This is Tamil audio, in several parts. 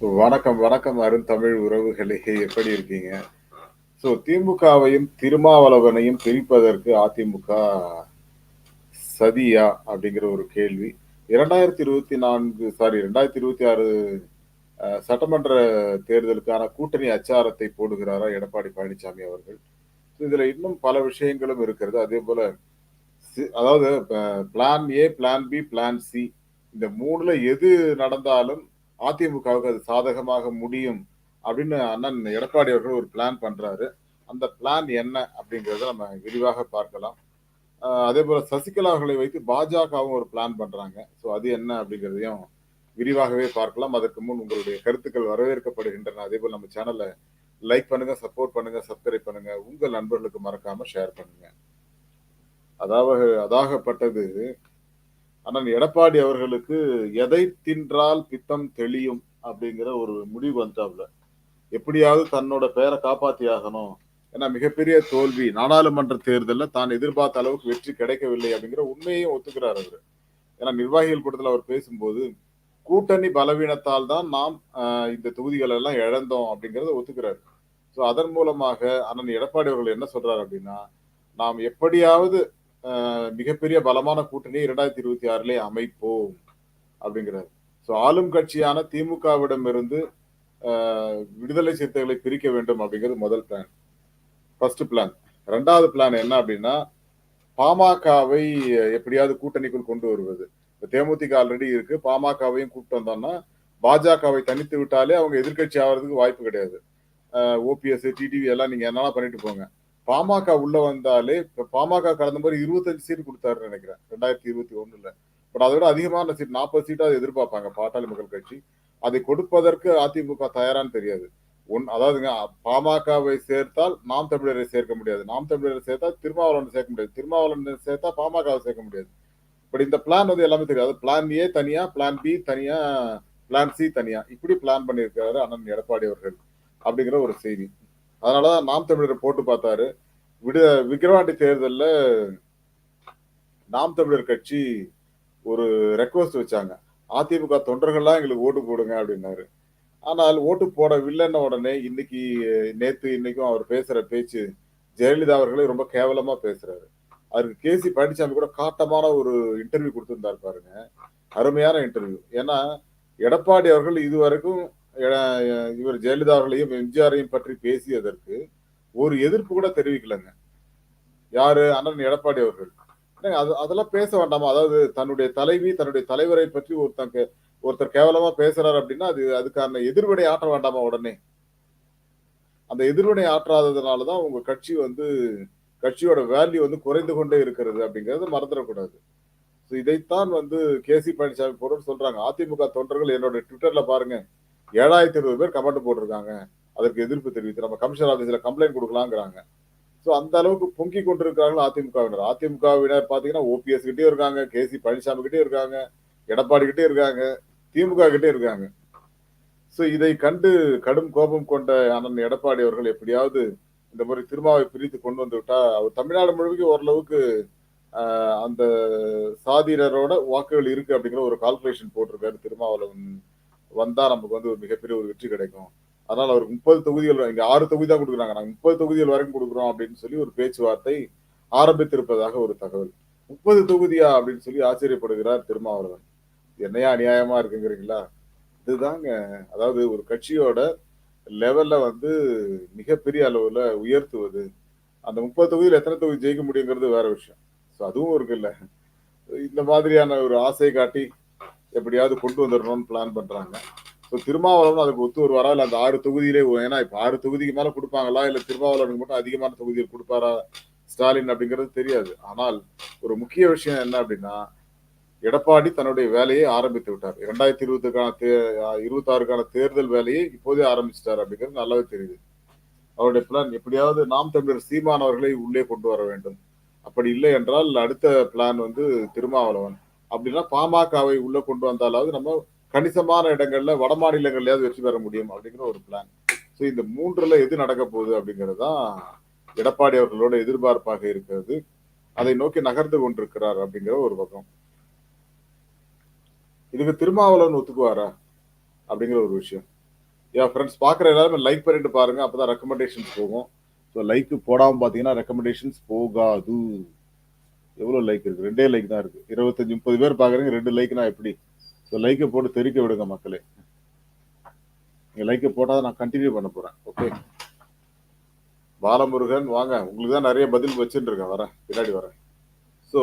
வணக்கம், வணக்கம் அருந்தமிழ் உறவுகளே! எப்படி இருக்கீங்க? ஸோ திமுகவையும், திருமாவளவனையும் பிரிப்பதற்கு அதிமுக சதியா? அப்படிங்கிற ஒரு கேள்வி. 2024 சாரி ரெண்டாயிரத்தி இருபத்தி ஆறு சட்டமன்ற தேர்தலுக்கான கூட்டணி அச்சாரத்தை போடுகிறாரா எடப்பாடி பழனிசாமி அவர்கள்? இதுல இன்னும் பல விஷயங்களும் இருக்கிறது. அதேபோல சி அதாவது ப plan A, plan B, plan C இந்த மூணுல எது நடந்தாலும் அதிமுகவுக்கு அது சாதகமாக முடியும் அப்படின்னு அண்ணன் எடப்பாடி அவர்கள் ஒரு பிளான் பண்றாரு. அந்த பிளான் என்ன அப்படிங்கிறத நம்ம விரிவாக பார்க்கலாம். அதே போல சசிகலா அவர்களை வைத்து பாஜகவும் ஒரு பிளான் பண்றாங்க. ஸோ அது என்ன அப்படிங்கிறதையும் விரிவாகவே பார்க்கலாம். அதற்கு முன் உங்களுடைய கருத்துக்கள் வரவேற்கப்படுகின்றன. அதே போல் நம்ம சேனலை லைக் பண்ணுங்க, சப்போர்ட் பண்ணுங்க, சப்ஸ்கிரைப் பண்ணுங்க. உங்கள் நண்பர்களுக்கு மறக்காம ஷேர் பண்ணுங்க. அதாவது அதாகப்பட்டது அண்ணன் எடப்பாடி அவர்களுக்கு எதை தின்றால் பித்தம் தெளியும் அப்படிங்கிற ஒரு முடிவு வந்துட்டாப்ல. எப்படியாவது தன்னோட பெயரை காப்பாத்தி ஆகணும். ஏன்னா மிகப்பெரிய தோல்வி. நாடாளுமன்ற தேர்தலில் தான் எதிர்பார்த்த அளவுக்கு வெற்றி கிடைக்கவில்லை அப்படிங்கிற உண்மையையும் ஒத்துக்கிறார் அவர் ஏன்னா நிர்வாகிகள் கூட்டத்தில் அவர் பேசும்போது, கூட்டணி பலவீனத்தால் தான் நாம் இந்த தொகுதிகள் எல்லாம் இழந்தோம் அப்படிங்கிறத ஒத்துக்கிறாரு. ஸோ அதன் மூலமாக அண்ணன் எடப்பாடி அவர்கள் என்ன சொல்றாரு அப்படின்னா, நாம் எப்படியாவது மிகப்பெரிய பலமான கூட்டணியை 2026லே அமைப்போம் அப்படிங்கிறார் ஸோ ஆளும் கட்சியான திமுகவிடமிருந்து விடுதலை சிறுத்தைகளை பிரிக்க வேண்டும் அப்படிங்கிறது முதல் பிளான். First plan. ரெண்டாவது பிளான் என்ன அப்படின்னா, பாமகவை எப்படியாவது கூட்டணிக்குள் கொண்டு வருவது. இப்போ தேமுதிக ஆல்ரெடி இருக்கு. பாமகவையும் கூப்பிட்டு வந்தோம்னா, பாஜகவை தனித்து விட்டாலே அவங்க எதிர்க்கட்சி ஆகிறதுக்கு வாய்ப்பு கிடையாது. ஓபிஎஸ், டிடிவி எல்லாம் நீங்க என்னெல்லாம் பண்ணிட்டு போங்க. பாமக உள்ள வந்தாலே இப்ப பாமக கடந்த மாதிரி இருபத்தஞ்சு சீட் கொடுத்தாருன்னு நினைக்கிறேன் ரெண்டாயிரத்தி இருபத்தி ஒண்ணுல பட் அதை விட அதிகமான சீட் நாற்பது சீட்டா அதை எதிர்பார்ப்பாங்க பாட்டாளி மக்கள் கட்சி. அதை கொடுப்பதற்கு அதிமுக தயாரான்னு தெரியாது. ஒன் அதாவதுங்க பாமகவை சேர்த்தால் நாம் தமிழரை சேர்க்க முடியாது. நாம் தமிழரை சேர்த்தா திருமாவளவன் சேர்க்க முடியாது. திருமாவளவன் சேர்த்தா பாமகவை சேர்க்க முடியாது. பட் இந்த பிளான் வந்து எல்லாமே தெரியாது பிளான் ஏ தனியா, பிளான் பி தனியா, பிளான் சி தனியா. இப்படி பிளான் பண்ணியிருக்காரு அண்ணன் எடப்பாடி அவர்கள். அப்படிங்கிற ஒரு செய்தி. அதனாலதான் நாம் தமிழரை போட்டு பார்த்தாரு. விடு விக்கிரவாண்டி தேர்தலில் நாம் தமிழர் கட்சி ஒரு ரெக்வெஸ்ட் வச்சாங்க. அதிமுக தொண்டர்கள்லாம் எங்களுக்கு ஓட்டு போடுங்க அப்படின்னாரு. ஆனால் ஓட்டு போடவில்லைன்ன உடனே இன்னைக்கு நேத்து இன்னைக்கும் அவர் பேசுற பேச்சு ஜெயலலிதா அவர்களே ரொம்ப கேவலமா பேசுறாரு. அதுக்கு கே.சி. பழனிசாமி கூட காட்டமான ஒரு இன்டர்வியூ கொடுத்துருந்தாரு பாருங்க. அருமையான இன்டர்வியூ. ஏன்னா எடப்பாடி அவர்கள் இதுவரைக்கும் இவர் ஜெயலலிதா அவர்களையும், எம்ஜிஆரையும் பற்றி பேசியதற்கு ஒரு எதிர்ப்பு கூட தெரிவிக்கலங்க. யாரு? அண்ணன் எடப்பாடி அவர்கள். அது அதெல்லாம் பேச வேண்டாமா? அதாவது தன்னுடைய தலைவி, தன்னுடைய தலைவரை பற்றி ஒருத்தங்க ஒருத்தர் கேவலமா பேசுறாரு அப்படின்னா, அது அதுக்கான எதிர்வினை ஆற்ற வேண்டாமா உடனே? அந்த எதிர்வினை ஆற்றாததுனால தான் உங்க கட்சி வந்து கட்சியோட வேல்யூ வந்து குறைந்து கொண்டே இருக்கிறது அப்படிங்கிறத மறந்துடக்கூடாது. ஸோ இதைத்தான் வந்து கே.சி. பழனிசாமி போன்றோர் சொல்றாங்க. அதிமுக தொண்டர்கள் என்னோட ட்விட்டர்ல பாருங்க. 7020 பேர் கமெண்ட் போட்டிருக்காங்க. அதற்கு எதிர்ப்பு தெரிவித்து நம்ம கமிஷனர் ஆஃபீஸில் கம்ப்ளைண்ட் கொடுக்கலாங்கிறாங்க ஸோ அந்த அளவுக்கு பொங்கி கொண்டிருக்கிறார்கள் அதிமுகவினர். அதிமுகவினர் பார்த்தீங்கன்னா, ஓபிஎஸ் கிட்டே இருக்காங்க, கே.சி. பழனிசாமி கிட்டே இருக்காங்க, எடப்பாடி கிட்டே இருக்காங்க, திமுக கிட்டே இருக்காங்க. ஸோ இதை கண்டு கடும் கோபம் கொண்ட அண்ணன் எடப்பாடி அவர்கள் எப்படியாவது இந்த மாதிரி திருமாவை பிரித்து கொண்டு வந்து விட்டா, அவர் தமிழ்நாடு முழுவதும் ஓரளவுக்கு அந்த சாதியினரோட வாக்குகள் இருக்கு அப்படிங்கிற ஒரு கால்குலேஷன் போட்டிருக்காரு திருமாவளவன். வந்தா நமக்கு வந்து ஒரு மிகப்பெரிய ஒரு வெற்றி கிடைக்கும். அதனால அவருக்கு 30 தொகுதிகள் இங்க ஆறு தொகுதி தான் கொடுக்குறாங்க நாங்க 30 தொகுதிகள் வரைக்கும் கொடுக்குறோம் அப்படின்னு சொல்லி ஒரு பேச்சுவார்த்தை ஆரம்பித்திருப்பதாக ஒரு தகவல். 30 தொகுதியா அப்படின்னு சொல்லி ஆச்சரியப்படுகிறார் திருமாவளவன். என்னையா அநியாயமா இருக்குங்கிறீங்களா? இதுதாங்க அதாவது ஒரு கட்சியோட லெவல்ல வந்து மிகப்பெரிய அளவுல உயர்த்துவது. அந்த முப்பது தொகுதியில் எத்தனை தொகுதி ஜெயிக்க முடியுங்கிறது வேற விஷயம். ஸோ அதுவும் இருக்குல்ல. இந்த மாதிரியான ஒரு ஆசை காட்டி எப்படியாவது கொண்டு வந்துடணும்னு பிளான் பண்றாங்க. ஸோ திருமாவளவன் அதுக்கு ஒத்து வருவாரா? இல்லை அந்த ஆறு தொகுதியிலே ஏன்னா இப்போ ஆறு தொகுதிக்கு மேலே கொடுப்பாங்களா இல்லை திருமாவளவனுக்கு மட்டும் அதிகமான தொகுதியில் கொடுப்பாரா ஸ்டாலின் அப்படிங்கிறது தெரியாது. ஆனால் ஒரு முக்கிய விஷயம் என்ன அப்படின்னா, எடப்பாடி தன்னுடைய வேலையை ஆரம்பித்து விட்டார். 2020க்கான தே 26க்கான தேர்தல் வேலையை இப்போதே ஆரம்பிச்சிட்டார் அப்படிங்கிறது நல்லாவே தெரியுது. அவருடைய பிளான் எப்படியாவது நாம் தமிழர் சீமான் அவர்களை உள்ளே கொண்டு வர வேண்டும். அப்படி இல்லை என்றால் அடுத்த பிளான் வந்து திருமாவளவன். அப்படின்னா பாமகவை உள்ள கொண்டு வந்தாலாவது நம்ம கணிசமான இடங்கள்ல வட மாநிலங்கள்லயாவது வெற்றி பெற முடியும் அப்படிங்கிற ஒரு பிளான். ஸோ இந்த மூன்றுல எது நடக்க போகுது அப்படிங்கிறது தான் எடப்பாடி அவர்களோட எதிர்பார்ப்பாக இருக்கிறது. அதை நோக்கி நகர்ந்து கொண்டிருக்கிறார் அப்படிங்கிற ஒரு பக்கம். இதுக்கு திருமாவளவன் ஒத்துக்குவாரா? அப்படிங்கிற ஒரு விஷயம். ஏன் ஃப்ரெண்ட்ஸ் பார்க்குற எல்லாருமே லைக் பண்ணிட்டு பாருங்க அப்பதான் ரெக்கமெண்டேஷன்ஸ் போகும் ஸோ லைக் போடாமல் பார்த்தீங்கன்னா ரெக்கமெண்டேஷன்ஸ் போகாது எவ்வளோ லைக் இருக்கு? ரெண்டே லைக் தான் இருக்கு. இருபத்தஞ்சு முப்பது பேர் பார்க்குறீங்க ரெண்டு லைக்னா எப்படி? ஸோ லைக்கை போட்டு தெரிக்க விடுங்க மக்களே. நீங்கள் லைக்கை போட்டால் நான் கண்டினியூ பண்ண போகிறேன் ஓகே பாலமுருகன் வாங்க. உங்களுக்கு தான் நிறைய பதில் வச்சுட்டு இருக்கேன் வரேன். பின்னாடி வரேன். ஸோ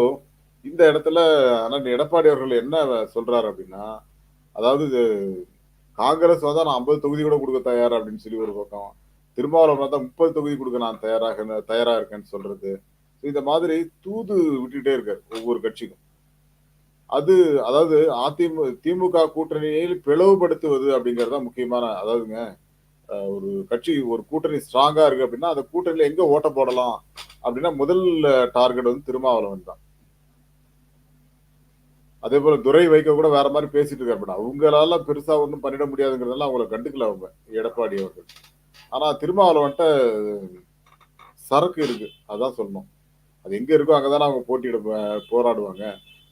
இந்த இடத்துல ஆனால் எடப்பாடி அவர்கள் என்ன சொல்றாரு அப்படின்னா அதாவது காங்கிரஸ் வந்தால் நான் ஐம்பது தொகுதி கூட கொடுக்க தயார் அப்படின்னு சொல்லி ஒரு பக்கம் திருமாவளவன் தான் முப்பது தொகுதி கொடுக்க நான் தயாராக தயாராக இருக்கேன்னு சொல்றது. இந்த மாதிரி தூது விட்டுட்டே இருக்காரு ஒவ்வொரு கட்சிக்கும். அது அதாவது அதிமுக திமுக கூட்டணியில் பிளவுபடுத்துவது அப்படிங்கிறது தான் முக்கியமான அதாவதுங்க ஒரு கட்சி ஒரு கூட்டணி ஸ்ட்ராங்கா இருக்கு அப்படின்னா அந்த கூட்டணியில எங்க ஓட்ட போடலாம் அப்படின்னா முதல் டார்கெட் வந்து திருமாவளவன் தான். அதே போல துரை வைக்க கூட வேற மாதிரி பேசிட்டு இருக்காரு மேடம் அவங்களால பெருசா ஒன்றும் பண்ணிட முடியாதுங்கிறதெல்லாம் அவங்கள கண்டுக்கல அவங்க எடப்பாடி அவர்கள். ஆனா திருமாவளவன்ட்ட சரக்கு இருக்கு அதான் சொல்லணும். அது எங்க இருக்கோ அங்கதானே அவங்க போட்டியிட போராடுவாங்க.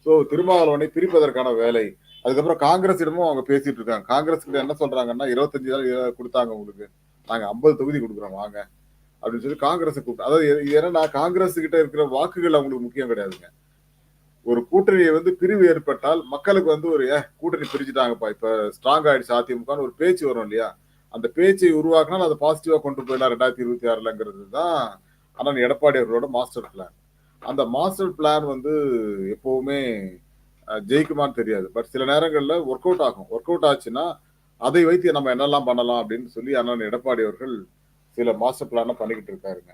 ஸோ திருமாவளவனை பிரிப்பதற்கான வேலை. அதுக்கப்புறம் காங்கிரஸிடமும் அவங்க பேசிட்டு இருக்காங்க. காங்கிரஸ் கிட்ட என்ன சொல்றாங்கன்னா இருபத்தஞ்சு தான் கொடுத்தாங்க உங்களுக்கு. நாங்க ஐம்பது தொகுதி கொடுக்குறோம் வாங்க. அப்படின்னு சொல்லி காங்கிரஸ் கூப்பிட்டு அதாவது எ- என்னன்னா காங்கிரஸ் கிட்ட இருக்கிற வாக்குகள் அவங்களுக்கு முக்கியம் கிடையாதுங்க. ஒரு கூட்டணியை வந்து பிரிவு ஏற்பட்டால் மக்களுக்கு வந்து ஒரு ஏ கூட்டணி பிரிச்சுட்டாங்கப்பா இப்ப ஸ்ட்ராங் ஆயிடுச்சு அதிமுகன்னு ஒரு பேச்சு வரும் இல்லையா? அந்த பேச்சை உருவாக்கினால் அதை பாசிட்டிவா கொண்டு போயிடலாம் ரெண்டாயிரத்தி இருபத்தி ஆறுலங்கிறது தான் அண்ணன் எடப்பாடி அவர்களோட மாஸ்டர் பிளான் அந்த மாஸ்டர் பிளான் வந்து எப்போவுமே ஜெயிக்குமான்னு தெரியாது. பட் சில நேரங்களில் ஒர்க் அவுட் ஆகும். ஒர்க் அவுட் ஆச்சுன்னா அதை வைத்து நம்ம என்னெல்லாம் பண்ணலாம் அப்படின்னு சொல்லி அண்ணன் எடப்பாடி அவர்கள் சில மாஸ்டர் பிளானை பண்ணிக்கிட்டு இருக்காருங்க.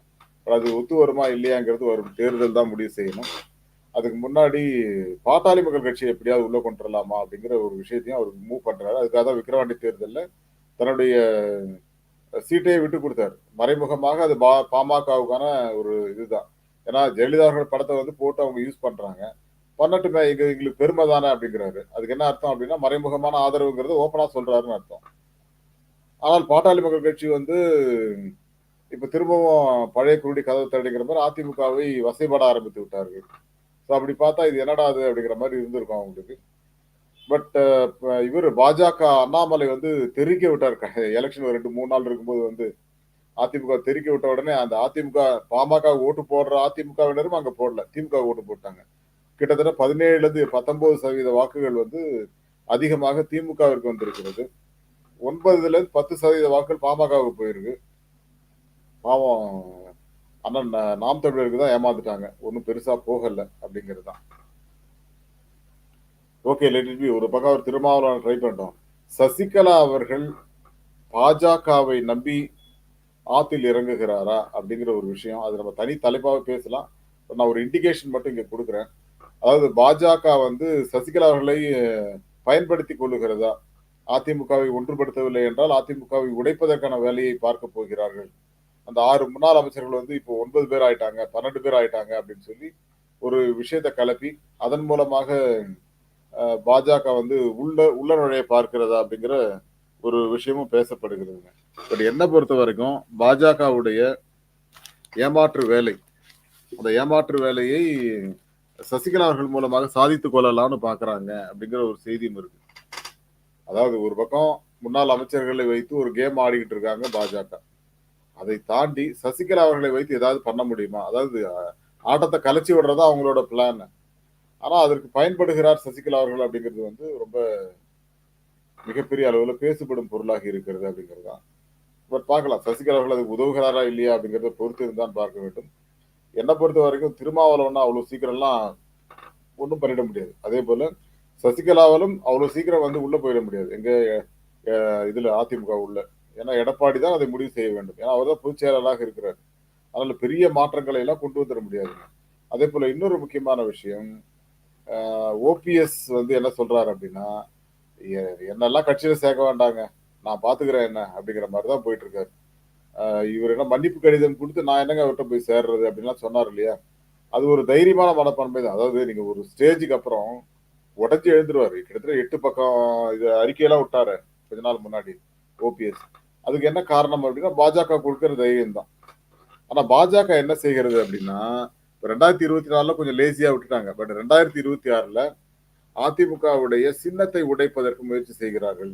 அது ஒத்து வருமா இல்லையாங்கிறது வரும் தேர்தல் தான் முடிவு செய்யணும். அதுக்கு முன்னாடி பாட்டாளி மக்கள் கட்சியை எப்படியாவது உள்ள கொண்டு வரலாமா அப்படிங்கிற ஒரு விஷயத்தையும் அவர் மூவ் பண்றாரு. அதுக்காக தான் விக்கிரவாண்டி தேர்தலில் தன்னுடைய சீட்டையே விட்டு கொடுத்தாரு. மறைமுகமாக அது பா பாமகவுக்கான ஒரு இதுதான். ஏன்னா ஜெயலலிதா அவர்கள் படத்தை வந்து போட்டு அவங்க யூஸ் பண்றாங்க. பண்ணட்டுமே எங்க எங்களுக்கு பெருமை தானே அப்படிங்கிறாரு. அதுக்கு என்ன அர்த்தம் அப்படின்னா மறைமுகமான ஆதரவுங்கிறது ஓப்பனா சொல்றாருன்னு அர்த்தம். ஆனால் பாட்டாளி மக்கள் கட்சி வந்து இப்ப திரும்பவும் பழைய குருடி கதவு தடைங்கிற மாதிரி அதிமுகவை வசைப்பட ஆரம்பித்து விட்டார்கள். ஸோ அப்படி பார்த்தா இது என்னடா அது அப்படிங்கிற மாதிரி இருந்திருக்கும் அவங்களுக்கு. பட் இவர் பாஜக அண்ணாமலை வந்து தெரிவிக்க விட்டார். எலெக்ஷன் ஒரு ரெண்டு மூணு நாள் இருக்கும்போது வந்து அதிமுக தெருக்கி விட்ட உடனே அந்த அதிமுக பாமக ஓட்டு போடுற அதிமுகவினரும் அங்க போடல. திமுக ஓட்டு போட்டாங்க. கிட்டத்தட்ட பதினேழுல இருந்து பத்தொன்பது சதவீத வாக்குகள் வந்து அதிகமாக திமுகவிற்கு வந்திருக்கிறது. ஒன்பதுல இருந்து பத்து சதவீத வாக்குகள் பாமகவுக்கு போயிருக்கு. பாவம் அண்ணன் நாம் தமிழருக்கு தான் ஏமாந்துட்டாங்க. ஒன்றும் பெருசா போகல அப்படிங்கிறது தான். ஓகே லெட் பி ஒரு பக்கம் அவர் திருமாவளவன் ட்ரை பண்ணிட்டோம். சசிகலா அவர்கள் பாஜகவை நம்பி ஆத்தில் இறங்குகிறாரா அப்படிங்கிற ஒரு விஷயம். அது நம்ம தனி தலைப்பாக பேசலாம். நான் ஒரு இண்டிகேஷன் மட்டும் இங்கே கொடுக்குறேன். அதாவது பாஜக வந்து சசிகலா அவர்களை பயன்படுத்தி கொள்ளுகிறதா? அதிமுகவை ஒன்றுபடுத்தவில்லை என்றால் அதிமுகவை உடைப்பதற்கான வேலையை பார்க்க போகிறார்கள். அந்த ஆறு முன்னாள் அமைச்சர்கள் வந்து இப்போ ஒன்பது பேர் ஆயிட்டாங்க பன்னெண்டு பேர் ஆயிட்டாங்க அப்படின்னு சொல்லி ஒரு விஷயத்தை கலப்பி அதன் மூலமாக பாஜக வந்து உள்ள உள்ள நுழைய பார்க்கிறதா அப்படிங்கிற ஒரு விஷயமும் பேசப்படுகிறதுங்க பட் என்னை பொறுத்த வரைக்கும் பாஜகவுடைய ஏமாற்று வேலை அந்த ஏமாற்று வேலையை சசிகலா அவர்கள் மூலமாக சாதித்துக் கொள்ளலாம்னு பாக்குறாங்க அப்படிங்கிற ஒரு செய்தியும் இருக்கு. அதாவது ஒரு பக்கம் முன்னாள் அமைச்சர்களை வைத்து ஒரு கேம் ஆடிக்கிட்டு இருக்காங்க பாஜக. அதை தாண்டி சசிகலா அவர்களை வைத்து ஏதாவது பண்ண முடியுமா? அதாவது ஆட்டத்தை கலைச்சி விடுறதா அவங்களோட பிளான் ஆனா அதற்கு பயன்படுகிறார் சசிகலா அவர்கள் அப்படிங்கிறது வந்து ரொம்ப மிகப்பெரிய அளவில் பேசுபடும் பொருளாக இருக்கிறது அப்படிங்கிறது தான். பட் பார்க்கலாம். சசிகலா அவர்கள் அதுக்கு உதவுகிறாரா இல்லையா அப்படிங்கிறத பொறுத்து இருந்தான் பார்க்க வேண்டும். என்னை பொறுத்த வரைக்கும் திருமாவளவனா அவ்வளவு சீக்கிரம்லாம் ஒன்றும் பண்ணிட முடியாது. அதே போல சசிகலாவாலும் அவ்வளவு சீக்கிரம் வந்து உள்ள போயிட முடியாது. எங்க இதில் இதுல அதிமுக உள்ள. ஏன்னா எடப்பாடி தான் அதை முடிவு செய்ய வேண்டும். ஏன்னா அவர் தான் பொதுச் செயலாளராக இருக்கிறார். அதனால பெரிய மாற்றங்களை எல்லாம் கொண்டு வந்துட முடியாது. அதே போல இன்னொரு முக்கியமான விஷயம் ஓபிஎஸ் வந்து என்ன சொல்றாரு அப்படின்னா என்னெல்லாம் கட்சியில சேர்க்க வேண்டாங்க. நான் பாத்துக்கிறேன் என்ன அப்படிங்கிற மாதிரி தான் போயிட்டு இருக்காரு இவர் என்ன மன்னிப்பு கடிதம் கொடுத்து நான் என்னங்க அவர்கிட்ட போய் சேர்றது அப்படின்லாம் சொன்னார் இல்லையா? அது ஒரு தைரியமான மனப்பான்மை தான். அதாவது நீங்க ஒரு ஸ்டேஜுக்கு அப்புறம் உடஞ்சி எழுந்துருவாரு. கிட்டத்தட்ட எட்டு பக்கம் இது அறிக்கையெல்லாம் விட்டாரு கொஞ்ச நாள் முன்னாடி ஓபிஎஸ். அதுக்கு என்ன காரணம் அப்படின்னா பாஜக கொடுக்குற தைரியம் தான். ஆனா பாஜக என்ன செய்கிறது அப்படின்னா இப்ப ரெண்டாயிரத்தி இருபத்தி நாலுல கொஞ்சம் லேசியா விட்டுட்டாங்க. பட் ரெண்டாயிரத்தி இருபத்தி ஆறுல அதிமுகவுடைய சின்னத்தை உடைப்பதற்கு முயற்சி செய்கிறார்கள்.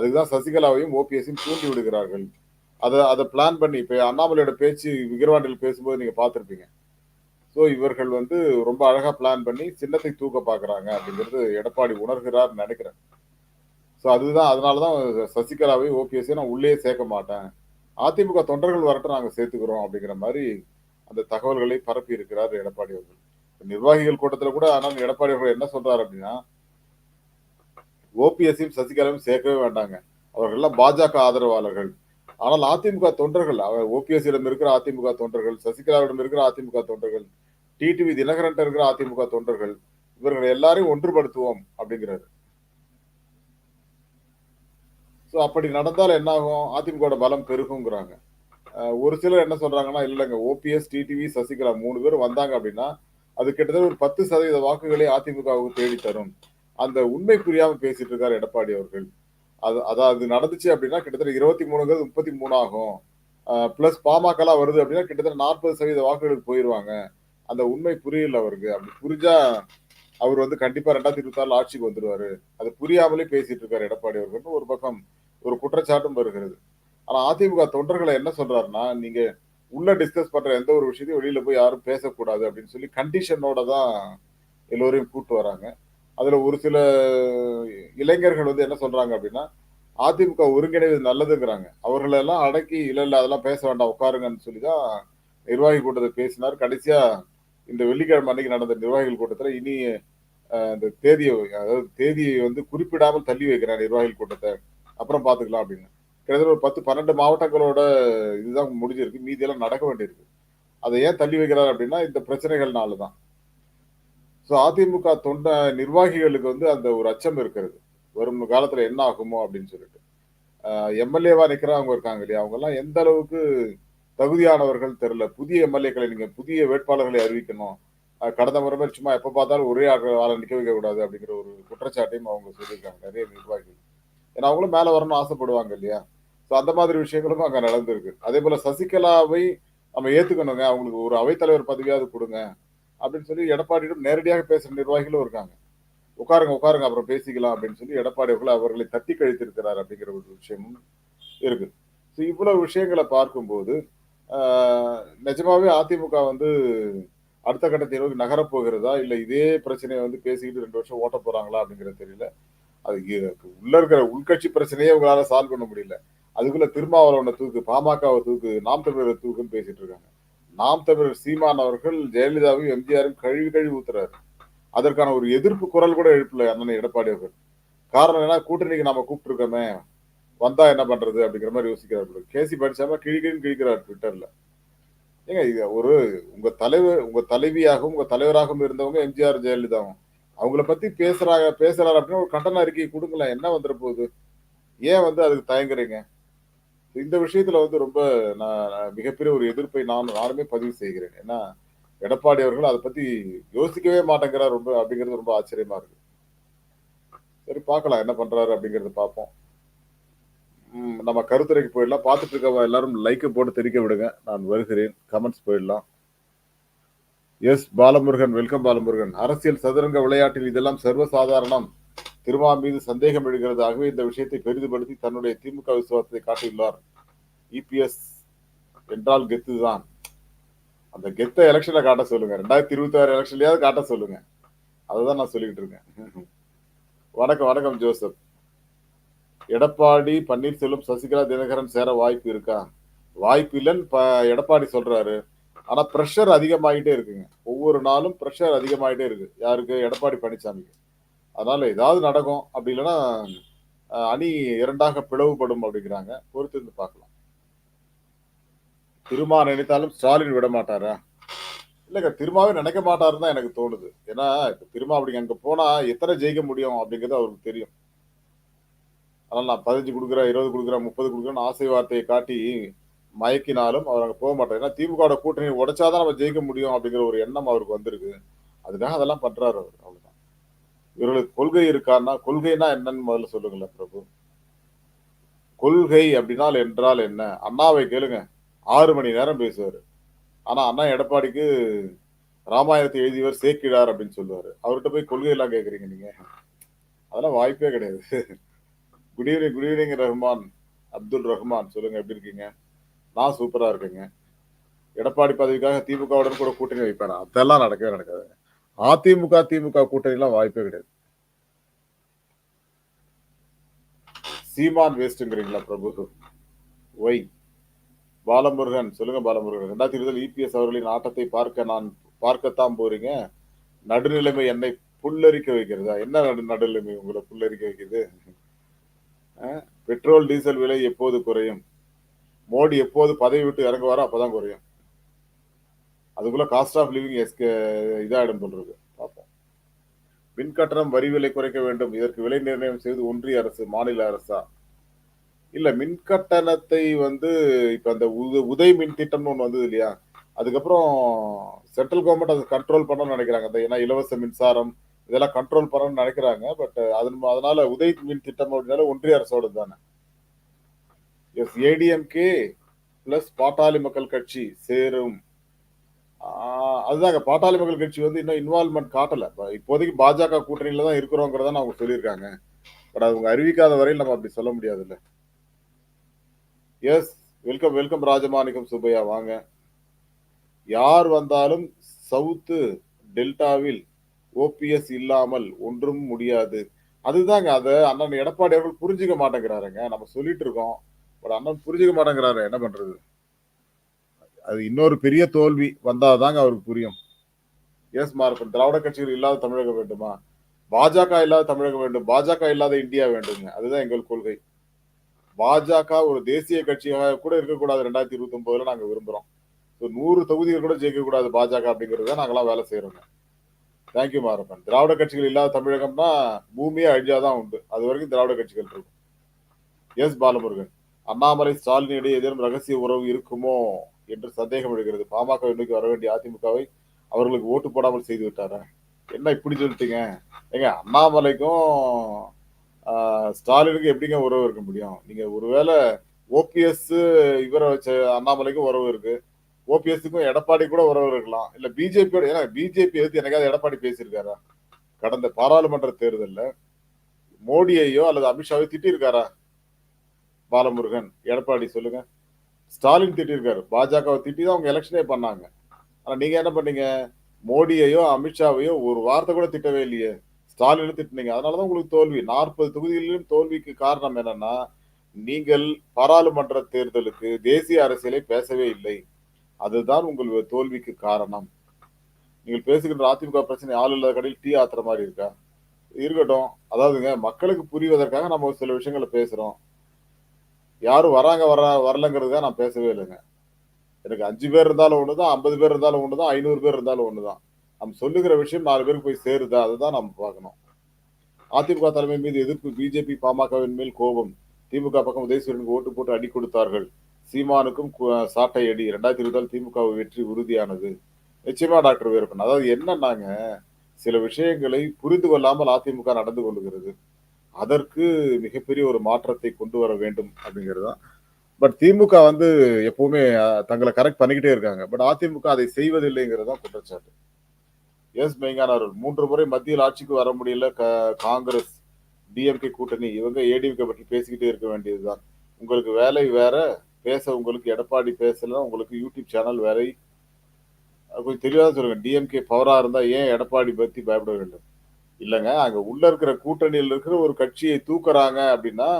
அதுக்கு தான் சசிகலாவையும் ஓபிஎஸையும் தூண்டி விடுகிறார்கள் அதை அதை பிளான் பண்ணி இப்போ அண்ணாமலையோட பேச்சு விக்கிரவாண்டியில் பேசும்போது நீங்கள் பார்த்துருப்பீங்க ஸோ இவர்கள் வந்து ரொம்ப அழகாக பிளான் பண்ணி சின்னத்தை தூக்க பார்க்குறாங்க அப்படிங்கிறது எடப்பாடி உணர்கிறார்ன்னு நினைக்கிறேன் ஸோ அதுதான் அதனால தான் சசிகலாவையும், ஓபிஎஸ்ஸையும் நான் உள்ளேயே சேர்க்க மாட்டேன். அதிமுக தொண்டர்கள் வரட்டும் நாங்கள் சேர்த்துக்கிறோம் அப்படிங்கிற மாதிரி அந்த தகவல்களை பரப்பி இருக்கிறார் எடப்பாடி அவர்கள். நிர்வாகிகள் கூட்டத்தில் கூட ஆனால் எடப்பாடி அவர்கள் என்ன சொல்றாரு அப்படின்னா ஓபிஎஸ்சியும் சசிகலாவையும் சேர்க்கவே வேண்டாங்க. அவர்கள்லாம் பாஜக ஆதரவாளர்கள். ஆனால் அதிமுக தொண்டர்கள் அவர் ஓபிஎஸ்சியிடம் இருக்கிற அதிமுக தொண்டர்கள், சசிகலாவிடம் இருக்கிற அதிமுக தொண்டர்கள், டிடிவி தினகரன் இருக்கிற அதிமுக தொண்டர்கள், இவர்கள் எல்லாரையும் ஒன்றுபடுத்துவோம் அப்படிங்கிறாரு. ஸோ அப்படி நடந்தால் என்ன ஆகும்? அதிமுகவோட பலம் பெருகுங்கிறாங்க. ஒரு சிலர் என்ன சொல்றாங்கன்னா, இல்லைங்க ஓபிஎஸ், டிடிவி, சசிகலா மூணு பேரும் வந்தாங்க அப்படின்னா, அது கிட்டத்தட்ட ஒரு 10% வாக்குகளை அதிமுகவுக்கு தேடி தரும். அந்த உண்மை புரியாம பேசிட்டு இருக்காரு எடப்பாடி அவர்கள். அது அதாவது நடந்துச்சு அப்படின்னா கிட்டத்தட்ட 23ங்கிறது 33 ஆகும். பிளஸ் பாமகலாம் வருது அப்படின்னா கிட்டத்தட்ட 40% வாக்குகளுக்கு போயிருவாங்க. அந்த உண்மை புரியல அவருக்கு. அப்படி புரிஞ்சா அவர் வந்து கண்டிப்பா 2026ல ஆட்சிக்கு வந்துருவாரு. அது புரியாமலே பேசிட்டு இருக்காரு எடப்பாடி அவர்கள்னு ஒரு பக்கம் ஒரு குற்றச்சாட்டும் வருகிறது. ஆனா அதிமுக தொண்டர்களை என்ன சொல்றாருன்னா, நீங்க உள்ள டிஸ்கஸ் பண்ற எந்த ஒரு விஷயத்தையும் வெளியில போய் யாரும் பேசக்கூடாது அப்படின்னு சொல்லி கண்டிஷனோட தான் எல்லோரையும் கூப்பிட்டு வராங்க. அதுல ஒரு சில இளைஞர்கள் வந்து என்ன சொல்றாங்க அப்படின்னா, அதிமுக ஒருங்கிணைவது நல்லதுங்கிறாங்க. அவர்களெல்லாம் அடக்கி இல்லை இல்லை அதெல்லாம் பேச வேண்டாம் உட்காருங்கன்னு சொல்லி தான் நிர்வாகி கூட்டத்தை பேசினார். கடைசியா இந்த வெள்ளிக்கிழமை அன்னைக்கு நடந்த நிர்வாகிகள் கூட்டத்துல இனி இந்த தேதியை அதாவது தேதியை வந்து குறிப்பிடாமல் தள்ளி வைக்கிறேன் நிர்வாகிகள் கூட்டத்தை அப்புறம் பார்த்துக்கலாம் அப்படின்னு. கிட்டத்தட்ட ஒரு 10, 12 மாவட்டங்களோட இதுதான் முடிஞ்சிருக்கு. மீதியெல்லாம் நடக்க வேண்டியிருக்கு. அதை ஏன் தள்ளி வைக்கிறார் அப்படின்னா, இந்த பிரச்சனைகள்னால தான். ஸோ அதிமுக தொண்ட நிர்வாகிகளுக்கு வந்து அந்த ஒரு அச்சம் இருக்கிறது. வரும் காலத்தில் என்ன ஆகுமோ அப்படின்னு சொல்லிட்டு. எம்எல்ஏவா நிற்கிறவங்க இருக்காங்க இல்லையா? அவங்கெல்லாம் எந்த அளவுக்கு தகுதியானவர்கள் தெரில புதிய எம்எல்ஏக்களை நீங்கள் புதிய வேட்பாளர்களை அறிவிக்கணும். கடந்த முறை சும்மா எப்போ பார்த்தாலும் ஒரே ஆள ஆள நிக்க வைக்கக்கூடாது அப்படிங்கிற ஒரு குற்றச்சாட்டையும் அவங்க சொல்லியிருக்காங்க. நிறைய நிர்வாகிகள். ஏன்னா அவங்களும் மேலே வரணும்னு ஆசைப்படுவாங்க இல்லையா? ஸோ அந்த மாதிரி விஷயங்களும் அங்கே நடந்திருக்கு. அதேபோல சசிகலாவை நம்ம ஏற்றுக்கணுங்க அவங்களுக்கு ஒரு அவைத்தலைவர் பதவியாவது கொடுங்க அப்படின்னு சொல்லி எடப்பாடியிடம் நேரடியாக பேசுகிற நிர்வாகிகளும் இருக்காங்க. உட்காருங்க, உட்காருங்க அப்புறம் பேசிக்கலாம் அப்படின்னு சொல்லி எடப்பாடி அவர்கள் அவர்களை தட்டி கழித்திருக்கிறார் அப்படிங்கிற ஒரு விஷயமும் இருக்கு. ஸோ இவ்வளவு விஷயங்கள பார்க்கும்போது, நிஜமாவே அதிமுக வந்து அடுத்த கட்டத்தை நோக்கி நகரப் போகிறதா? இதே பிரச்சனையை வந்து பேசிக்கிட்டு ரெண்டு வருஷம் ஓட்டப் போறாங்களா? அப்படிங்கிறது தெரியல. அது உள்ள இருக்கிற உள்கட்சி பிரச்சனையே அவங்களால சால்வ் பண்ண முடியல. அதுக்குள்ள திருமாவளவனை தூக்கு, பாமகவை தூக்கு, நாம் தமிழரை தூக்குன்னு பேசிட்டு இருக்காங்க. நாம் தமிழர் சீமான் அவர்கள் ஜெயலலிதாவையும், எம்ஜிஆரும் கழுவி கழுவி ஊத்துறாரு. அதற்கான ஒரு எதிர்ப்பு குரல் கூட எழுப்பல அண்ணன் எடப்பாடி அவர்கள். காரணம் என்ன கூட்டணிக்கு நாம கூப்பிட்டுருக்கோமே, வந்தா என்ன பண்றது? அப்படிங்கிற மாதிரி யோசிக்கிறாரு கேசி படிச்சாம கிழிகிழின்னு கிழிக்கிறார் ட்விட்டர்ல. ஏங்க இது ஒரு உங்க தலைவர் உங்க தலைவியாகவும், உங்க தலைவராகவும் இருந்தவங்க எம்ஜிஆர், ஜெயலலிதாவும். அவங்கள பத்தி பேசுறாங்க பேசுறாரு அப்படின்னா ஒரு கண்டன அறிக்கை கொடுங்களேன் என்ன வந்துட போகுது? ஏன் வந்து அதுக்கு தயங்குறீங்க? இந்த விஷயத்துல வந்து ரொம்ப நான் மிகப்பெரிய ஒரு எதிர்ப்பை நான் நானுமே பதிவு செய்கிறேன். ஏன்னா, எடப்பாடி அவர்கள் அதை பத்தி யோசிக்கவே மாட்டேங்கிறார் ரொம்ப அப்படிங்கிறது ரொம்ப ஆச்சரியமா இருக்கு. சரி பார்க்கலாம் என்ன பண்றாரு அப்படிங்கறத பார்ப்போம். நம்ம கருத்துரைக்கு போயிடலாம். பார்த்துட்டு இருக்கவங்க எல்லாரும் லைக்க போட்டு தெரிவிக்க விடுங்க. நான் வருகிறேன். கமெண்ட்ஸ் போயிடலாம். Yes Balamurugan welcome Balamurugan. அரசியல் சதுரங்க விளையாட்டில் இதெல்லாம் சர்வசாதாரணம். திருமா மீது சந்தேகம் எழுகிறதாகவே இந்த விஷயத்தை பெரிதுபடுத்தி தன்னுடைய திமுக விசுவாசத்தை காட்டியுள்ளார். இபிஎஸ் என்றால் கெத்து தான். அந்த கெத்தை எலெக்ஷன்ல காட்ட சொல்லுங்க. 2026 எலக்ஷன்லயாவது காட்ட சொல்லுங்க. அததான் நான் சொல்லிக்கிட்டு இருக்கேன். வணக்கம், வணக்கம் ஜோசப். எடப்பாடி, பன்னீர்செல்வம், சசிகலா, தினகரன் சேர வாய்ப்பு இருக்கா? வாய்ப்பு இல்லைன்னு ப எடப்பாடி சொல்றாரு. ஆனா பிரஷர் அதிகமாகிட்டே இருக்குங்க. ஒவ்வொரு நாளும் பிரஷர் அதிகமாயிட்டே இருக்கு. யாருக்கு? எடப்பாடி பழனிசாமிக்கு. அதனால ஏதாவது நடக்கும். அப்படி இல்லைன்னா அணி இரண்டாக பிளவுபடும் அப்படிங்கிறாங்க. பொறுத்திருந்து பார்க்கலாம். திருமா நினைத்தாலும் ஸ்டாலின் விட மாட்டாரா? இல்லைங்க திருமாவே நினைக்க மாட்டாருன்னு தான் எனக்கு தோணுது. ஏன்னா, இப்போ திருமா அப்படி அங்கே போனால் எத்தனை ஜெயிக்க முடியும் அப்படிங்கிறது அவருக்கு தெரியும். அதனால் நான் பதினஞ்சு கொடுக்குறேன் இருபது கொடுக்குறேன் முப்பது கொடுக்குறேன்னு ஆசை வார்த்தையை காட்டி மயக்கினாலும் அவர் அங்கே போக மாட்டார் ஏன்னா திமுகவோட கூட்டணி உடைச்சாதான் நம்ம ஜெயிக்க முடியும் அப்படிங்கிற ஒரு எண்ணம் அவருக்கு வந்திருக்கு. அதுக்காக அதெல்லாம் பண்ணுறாரு அவர் அவ்வளோதான் இவர்களுக்கு கொள்கை இருக்கான்னா, கொள்கைன்னா என்னன்னு முதல்ல சொல்லுங்களேன் பிரபு. கொள்கை அப்படின்னால் என்றால் என்ன? அண்ணாவை கேளுங்க. ஆறு மணி நேரம் பேசுவார் ஆனா அண்ணா எடப்பாடிக்கு ராமாயணத்தை எழுதியவர் சேக்கிழார் அப்படின்னு சொல்லுவார் அவர்கிட்ட போய் கொள்கை எல்லாம் நீங்கள் அதெல்லாம் வாய்ப்பே கிடையாது. Good evening good evening Rahman Abdul Rahman சொல்லுங்க எப்படி இருக்கீங்க நான் சூப்பரா இருக்கேங்க எடப்பாடி பதவிக்காக திமுகவுடன் கூட கூட்டணி வைப்பேன் அதெல்லாம் நடக்கவே நடக்காதுங்க அதிமுக திமுக கூட்டணி எல்லாம் வாய்ப்பே கிடையாது. சீமான் வேஸ்ட்ங்கிறீங்களா பிரபு? ஒய். பாலமுருகன் சொல்லுங்க பாலமுருகன். ரெண்டாயிரத்தி இருபதில் இபிஎஸ் அவர்களின் ஆட்டத்தை பார்க்க நான் பார்க்கத்தான் போறீங்க. நடுநிலைமை என்னை புல்லரிக்க வைக்கிறதா? என்ன நடு நடுநிலைமை உங்களை புல்லரிக்க வைக்கிறது? பெட்ரோல் டீசல் விலை எப்போது குறையும்? மோடி எப்போது பதவி விட்டு இறங்குவாரோ அப்பதான் குறையும். அதுக்குள்ள காஸ்ட் ஆஃப் லிவிங் எஸ்க இதாயிடும் போல் இருக்கு. பார்ப்போம். மின் கட்டணம் வரி விலை குறைக்க வேண்டும். இதற்கு விலை நிர்ணயம் செய்து ஒன்றிய அரசு மாநில அரசா? இல்ல மின் கட்டணத்தை வந்து இப்ப அந்த உத- உதய் மின் திட்டம்னு ஒன்று வந்தது இல்லையா? அதுக்கப்புறம் சென்ட்ரல் கவர்மெண்ட் அதை கண்ட்ரோல் பண்ணணும்னு நினைக்கிறாங்க. அந்த ஏன்னா இலவச மின்சாரம் இதெல்லாம் கண்ட்ரோல் பண்ணணும்னு நினைக்கிறாங்க. பட் uh, அதன் அதனால உதய் மின் திட்டம் அப்படின்னால ஒன்றிய அரசோட தானே. எஸ் ஏடிஎம்கே பிளஸ் பாட்டாளி மக்கள் கட்சி சேரும். அதுதாங்க. பாட்டாளி மக்கள் கட்சி வந்து இன்னும் இன்வால்மெண்ட் காட்டல. இப்போதைக்கு பாஜக கூட்டணியில தான் இருக்கிறோங்கிறத அவங்க சொல்லியிருக்காங்க. பட் அவங்க அறிவிக்காத வரையில் நம்ம அப்படி சொல்ல முடியாதுல்ல. Yes welcome welcome Rajamanickam Subbaiah. வாங்க. யார் வந்தாலும் சவுத்து டெல்டாவில் ஓபிஎஸ் இல்லாமல் ஒன்றும் முடியாது. அதுதாங்க. அதை அண்ணன் எடப்பாடி அவர்கள் புரிஞ்சுக்க மாட்டேங்கிறாருங்க. நம்ம சொல்லிட்டு இருக்கோம். பட் அண்ணன் புரிஞ்சுக்க மாட்டேங்கிறாரு. என்ன பண்றது? அது இன்னொரு பெரிய தோல்வி வந்தாதாங்க அவருக்கு புரியும். எஸ் மார்க்கன் திராவிட கட்சிகள் இல்லாத தமிழகம் வேண்டுமா? பாஜக இல்லாத தமிழகம் வேண்டும். பாஜக இல்லாத இந்தியா வேண்டுங்க. அதுதான் எங்கள் கொள்கை. பாஜக ஒரு தேசிய கட்சியாக கூட இருக்கக்கூடாது. ரெண்டாயிரத்தி இருபத்தி ஒன்பதுல நாங்க விரும்புறோம். ஸோ நூறு தொகுதிகள் கூட ஜெயிக்க கூடாது பாஜக அப்படிங்கிறது தான் வேலை செய்யறோங்க தேங்க்யூ மாரப்பன் திராவிட கட்சிகள் இல்லாத தமிழகம்னா பூமியே அழிஞ்சாதான் உண்டு. அது வரைக்கும் திராவிட கட்சிகள் இருக்கும். எஸ் பாலமுருகன். அண்ணாமலை ஸ்டாலின் இடையே ஏதேனும் ரகசிய உறவு இருக்குமோ என்று சந்தேகம் எழுகிறது. பாமக இன்னைக்கு வர வேண்டிய அதிமுகவை அவர்களுக்கு ஓட்டு போடாமல் செய்து விட்டாரா? என்ன இப்படி சொல்லிட்டீங்க? ஏங்க அண்ணாமலைக்கும் ஸ்டாலினுக்கு ஸ்டாலினுக்கும் எப்படிங்க உறவு இருக்க முடியும்? நீங்க ஒருவேளை ஓபிஎஸ் இவரை வச்ச அண்ணாமலைக்கும் உறவு இருக்கு. ஓபிஎஸ்க்கும் எடப்பாடி கூட உறவு இருக்கலாம். இல்ல பிஜேபியோட ஏன்னா பிஜேபி எதிர்த்து எனக்காவது எடப்பாடி பேசியிருக்காரா? கடந்த பாராளுமன்ற தேர்தலில் மோடியையோ அல்லது அமித்ஷாவையோ திட்டிருக்காரா பாலமுருகன் எடப்பாடி சொல்லுங்க. ஸ்டாலின் திட்டிருக்காரு. பாஜகவை திட்டி தான் அவங்க எலெக்ஷனே பண்ணாங்க. ஆனா நீங்க என்ன பண்ணீங்க? மோடியையோ அமித்ஷாவையோ ஒரு வார்த்தை கூட திட்டவே இல்லையே. ஸ்டாலின் திட்டினீங்க. அதனாலதான் உங்களுக்கு தோல்வி. நாற்பது தொகுதிகளிலும் தோல்விக்கு காரணம் என்னன்னா நீங்கள் பாராளுமன்ற தேர்தலுக்கு தேசிய அரசியலை பேசவே இல்லை. அதுதான் உங்கள் தோல்விக்கு காரணம். நீங்கள் பேசுகின்ற அதிமுக பிரச்சனை ஆள் இல்லாத கடையில் டீ ஆத்துற மாதிரி இருக்கா? இருக்கட்டும். அதாவதுங்க மக்களுக்கு புரிவதற்காக நம்ம சில விஷயங்களை பேசுறோம். யாரும் வராங்க வர வரலங்கிறதுக்காக நான் பேசவே இல்லைங்க. எனக்கு அஞ்சு பேர் இருந்தாலும் ஒண்ணுதான் ஐம்பது பேர் இருந்தாலும் ஒண்ணுதான் ஐநூறு பேர் இருந்தாலும் ஒண்ணுதான். நம்ம சொல்லுகிற விஷயம் நாலு பேருக்கு போய் சேருதா அதுதான் நம்ம பார்க்கணும். அதிமுக தலைமை மீது எதிர்ப்பு பிஜேபி பாமகவின் மேல் கோபம். திமுக பக்கம் உதயசூரனுக்கு ஓட்டு போட்டு அடி கொடுத்தார்கள். சீமானுக்கும் கு- சாட்டை அடி. ரெண்டாயிரத்தி இருபதால் திமுக வெற்றி உறுதியானது. நிச்சயமா டாக்டர் வீரப்பன். அதாவது என்னன்னாங்க சில விஷயங்களை புரிந்து கொள்ளாமல் அதிமுக நடந்து கொள்கிறது அதற்கு மிகப்பெரிய ஒரு மாற்றத்தை கொண்டு வர வேண்டும் அப்படிங்கிறது தான். பட் திமுக வந்து எப்பவுமே தங்களை கரெக்ட் பண்ணிக்கிட்டே இருக்காங்க. பட் அதிமுக அதை செய்வதில்லைங்கிறது தான் குற்றச்சாட்டு. எஸ். மெய்கான் அவர்கள் மூன்று முறை மத்தியில் ஆட்சிக்கு வர முடியல. க- காங்கிரஸ் டிஎம்கே கூட்டணி இவங்க ஏடிஎம்கே பற்றி பேசிக்கிட்டே இருக்க வேண்டியதுதான். உங்களுக்கு வேலை வேற பேச உங்களுக்கு எடப்பாடி பேசலாம் உங்களுக்கு யூடியூப் சேனல் வேலை. அது கொஞ்சம் தெளிவாக சொல்லுங்க. டிஎம்கே பவரா இருந்தா ஏன் எடப்பாடி பத்தி பயப்பட வேண்டும்? இல்லைங்க அங்கே உள்ள இருக்கிற கூட்டணியில் இருக்கிற ஒரு கட்சியை தூக்குறாங்க அப்படின்னா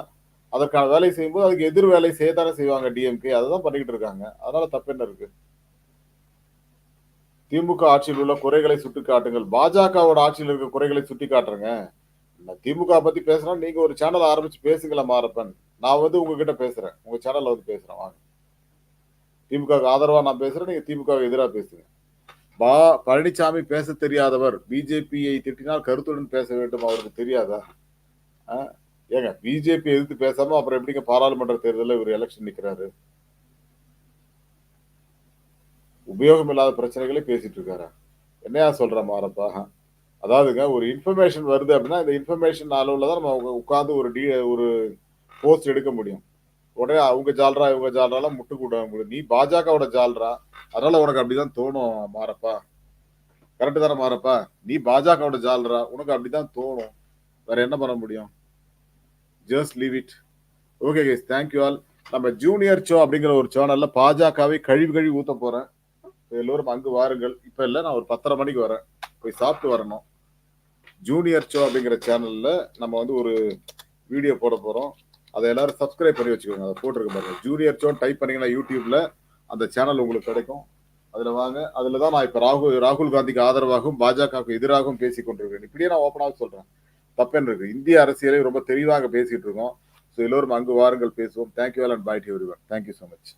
அதற்கான வேலை செய்யும்போது அதுக்கு எதிர் வேலை செய்யத்தானே செய்வாங்க டிஎம்கே அதை தான் பண்ணிக்கிட்டு இருக்காங்க. அதனால தப்பு என்ன இருக்கு? திமுக ஆட்சியில் உள்ள குறைகளை சுட்டி காட்டுங்கள். பாஜகவோட ஆட்சியில் இருக்க குறைகளை சுட்டி காட்டுறங்க. நான் திமுக பத்தி பேசுறேன் நீங்க ஒரு சேனல் ஆரம்பிச்சு பேசுங்களேன் மாரப்பன். நான் வந்து உங்ககிட்ட பேசுறேன். உங்க சேனல்ல வந்து பேசுறேன். வாங்க. திமுக ஆதரவா நான் பேசுறேன் நீங்க திமுக எதிராக பேசுங்க. பா பழனிசாமி பேச தெரியாதவர் பிஜேபியை திட்டினால் கருத்துடன் பேச வேண்டும் அவருக்கு தெரியாதா? ஆ? ஏங்க பிஜேபி எதிர்த்து பேசாம அப்புறம் எப்படிங்க பாராளுமன்ற தேர்தலில் இவர் எலெக்ஷன் நிற்கிறாரு உபயோகம் இல்லாத பிரச்சனைகளை பேசிட்டு இருக்காரா? என்னையா சொல்ற மாறப்பா அதாவதுங்க ஒரு இன்ஃபர்மேஷன் வருது அப்படின்னா இந்த இன்ஃபர்மேஷன் அளவுல தான் நம்ம உட்காந்து ஒரு டி ஒரு போஸ்ட் எடுக்க முடியும். உடனே அவங்க ஜால்ரா இவங்க ஜால்ராலாம் முட்டு கூட முடியும் நீ பாஜகவோட ஜால்ரா அதனால உனக்கு அப்படிதான் தோணும் மாறப்பா கரெக்டு தானே மாறப்பா நீ பாஜகவோட ஜால்ரா உனக்கு அப்படிதான் தோணும். வேற என்ன பண்ண முடியும்? Just leave it okay guys thank you all நம்ம ஜூனியர் ஷோ அப்படிங்கிற ஒரு சேனல்ல பாஜகவை கழிவு கழுவி ஊத்த போறேன். எல்லோரும் அங்கு வாருங்கள். இப்ப இல்ல நான் ஒரு பத்தரை மணிக்கு வரேன். போய் சாப்பிட்டு வரணும். ஜூனியர் ஷோ அப்படிங்கிற சேனல்ல நம்ம வந்து ஒரு வீடியோ போட போறோம். அதை எல்லாரும் சப்ஸ்கிரைப் பண்ணி வச்சுக்கோங்க. அதை போட்டிருக்க பாருங்க. ஜூனியர் சோன் டைப் பண்ணீங்கன்னா யூடியூப்ல அந்த சேனல் உங்களுக்கு கிடைக்கும். அதுல வாங்க. அதுல தான் நான் இப்ப ராகுல் ராகுல் காந்திக்கு ஆதரவாகவும் பாஜகவுக்கு எதிராகவும் பேசி கொண்டிருக்கேன் இப்படியே நான் ஓப்பனாக சொல்றேன். தப்பேன் இருக்கு. இந்திய அரசியலை ரொம்ப தெளிவாக பேசிட்டு இருக்கோம். ஸோ எல்லோரும் அங்கு வாருங்கள் பேசுவோம். Thank you all and bye to everyone thank you so much